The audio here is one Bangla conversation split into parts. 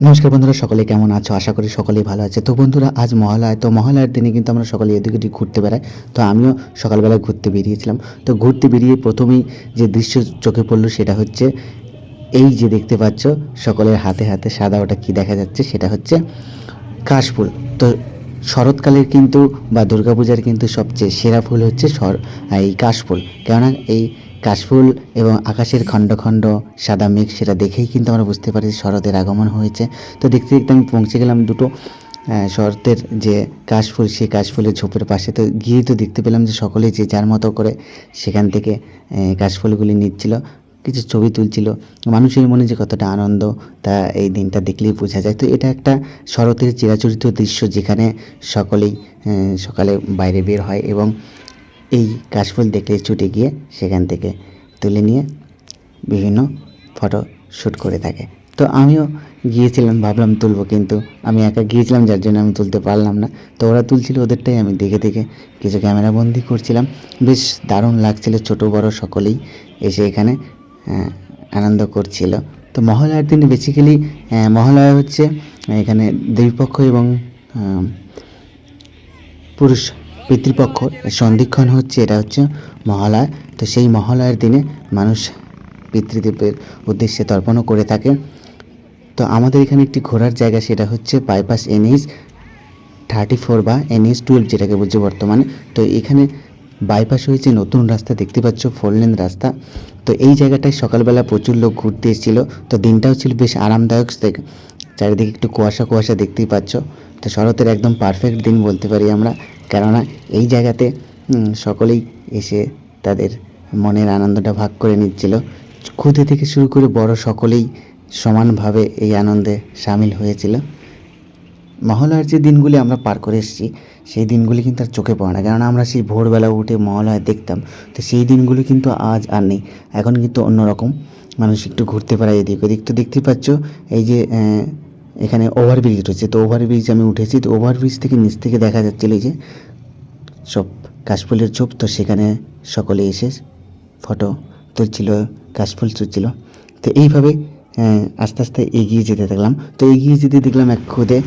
নমস্কার বন্ধুরা, সকলে কেমন আছো? আশা করি সকলেই ভালো আছে। তো বন্ধুরা, আজ মহালয়া, তো মহালয়ার দিনে কিন্তু আমরা সকলে এদিক ওদিক ঘুরতে বেড়াই। তো আমিও সকালবেলা ঘুরতে বেরিয়েছিলাম। তো ঘুরতে বেরিয়ে প্রথমেই যে দৃশ্য চোখে পড়ল সেটা হচ্ছে, এই যে দেখতে পাচ্ছ, সকলের হাতে হাতে সাদা ওটা কী দেখা যাচ্ছে, সেটা হচ্ছে কাশফুল। তো শরৎকালের কিন্তু বা দুর্গাপূজার কিন্তু সবচেয়ে সেরা ফুল হচ্ছে সর এই কাশফুল। কেননা এই কাশফুল এবং আকাশের খণ্ড খণ্ড সাদা মেঘ, সেটা দেখেই কিন্তু আমরা বুঝতে পারি শরতের আগমন হয়েছে। তো দেখতে দেখতে আমি পৌঁছে গেলাম দুটো শরতের যে কাশফুল, সেই কাশফুলের ঝোপের পাশে। তো গিয়েই তো দেখতে পেলাম যে সকলে যে যার মতো করে সেখান থেকে কাশফুলগুলি নিচ্ছিল, কিছু ছবি তুলছিল। মানুষের মনে যে কতটা আনন্দ, তা এই দিনটা দেখলেই বোঝা যায়। তো এটা একটা শরতের চিরাচরিত দৃশ্য যেখানে সকলেই সকালে বাইরে বের হয় এবং এই কাশফুল দেখলে ছুটে গিয়ে সেখান থেকে তুলে নিয়ে বিভিন্ন ফটো শ্যুট করে থাকে। তো আমিও গিয়েছিলাম, ভাবলাম তুলবো কিন্তু আমি একা গিয়েছিলাম, যার জন্য আমি তুলতে পারলাম না। তো ওরা তুলছিল ওদেরটাই, আমি দেখে দেখে কিছু ক্যামেরা বন্দি করছিলাম। বেশ দারুণ লাগছিল, ছোট, বড় সকলেই এসে এখানে আনন্দ করছিল। তো মহালয়ার দিনে বেসিক্যালি মহালয়া হচ্ছে এখানে দুইপক্ষ এবং পুরুষ পিতৃপক্ষ সন্ধিক্ষণ হচ্ছে, এটা হচ্ছে মহালয়া। তো সেই মহালয়ার দিনে মানুষ পিতৃদেবের উদ্দেশ্যে তর্পণও করে থাকে। তো আমাদের এখানে একটি ঘোরার জায়গা, সেটা হচ্ছে বাইপাস এনএইচ থার্টি ফোর বা এনএইচ টুয়েলভ যেটাকে বলছে বর্তমানে। তো এখানে বাইপাস হয়েছে, নতুন রাস্তা দেখতে পাচ্ছ, ফোর লেন রাস্তা। তো এই জায়গাটায় সকালবেলা প্রচুর লোক ঘুরতে এসেছিল। তো দিনটাও ছিল বেশ আরামদায়ক চারিদিকে একটু কুয়াশা কুয়াশা দেখতেই পাচ্ছ। তো শরতের একদম পারফেক্ট দিন বলতে পারি আমরা। কেননা এই জায়গাতে সকলেই এসে তাদের মনের আনন্দটা ভাগ করে নিচ্ছিল। ক্ষুদে থেকে শুরু করে বড় সকলেই সমানভাবে এই আনন্দে সামিল হয়েছিল। মহালয়ার যে দিনগুলি আমরা পার করে এসেছি, সেই দিনগুলি কিন্তু আর চোখে পড়ে না। কেননা আমরা সেই ভোরবেলা উঠে মহালয়া দেখতাম, তো সেই দিনগুলি কিন্তু আজ আর নেই। এখন কিন্তু অন্যরকম। মানুষ একটু ঘুরতে পারে এদিক ওদিক। তো দেখতে পাচ্ছ, এই যে এখানে ওভারব্রিজ রয়েছে। তো ওভারব্রিজ আমি উঠেছি। তো ওভারব্রিজ থেকে নিচ থেকে দেখা যাচ্ছিল যে সব কাশফুলের ঝোপ তো সেখানে সকলে এসে ফটো তুলছিল, কাশফুল তুলছিল। তো এইভাবে আস্তে আস্তে এগিয়ে যেতে থাকলাম। তো এগিয়ে যেতে দেখলাম এক খুদে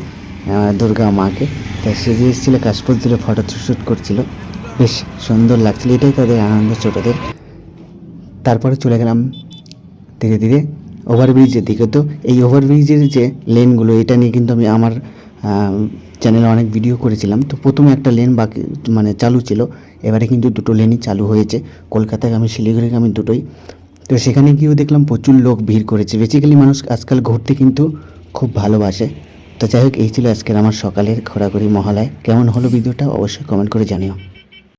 দুর্গা মাকে। তো সে যে এসেছিল, কাশফুল তুলে ফটো শ্যুট করছিল। বেশ সুন্দর লাগছিল, এটাই তাদের আনন্দ ছোটোদের। তারপরে চলে গেলাম ধীরে ধীরে ওভারব্রিজের দিকে। তো এই ওভারব্রিজের যে লেনগুলো এটা নিয়ে কিন্তু আমি আমার চ্যানেলে অনেক ভিডিও করেছিলাম। তো প্রথমে একটা লেন বাকি মানে চালু ছিল। এবারে কিন্তু দুটো লেনই চালু হয়েছে। কলকাতাগামী আমি দুটোই। তো সেখানে গিয়েও দেখলাম প্রচুর লোক ভিড় করেছে। বেসিক্যালি মানুষ আজকাল ঘুরতে কিন্তু খুব ভালোবাসে। তো যাই হোক, এই ছিল আজকের আমার সকালের ঘোরাঘুরি মহালয়। কেমন হলো ভিডিওটা অবশ্যই কমেন্ট করে জানিও।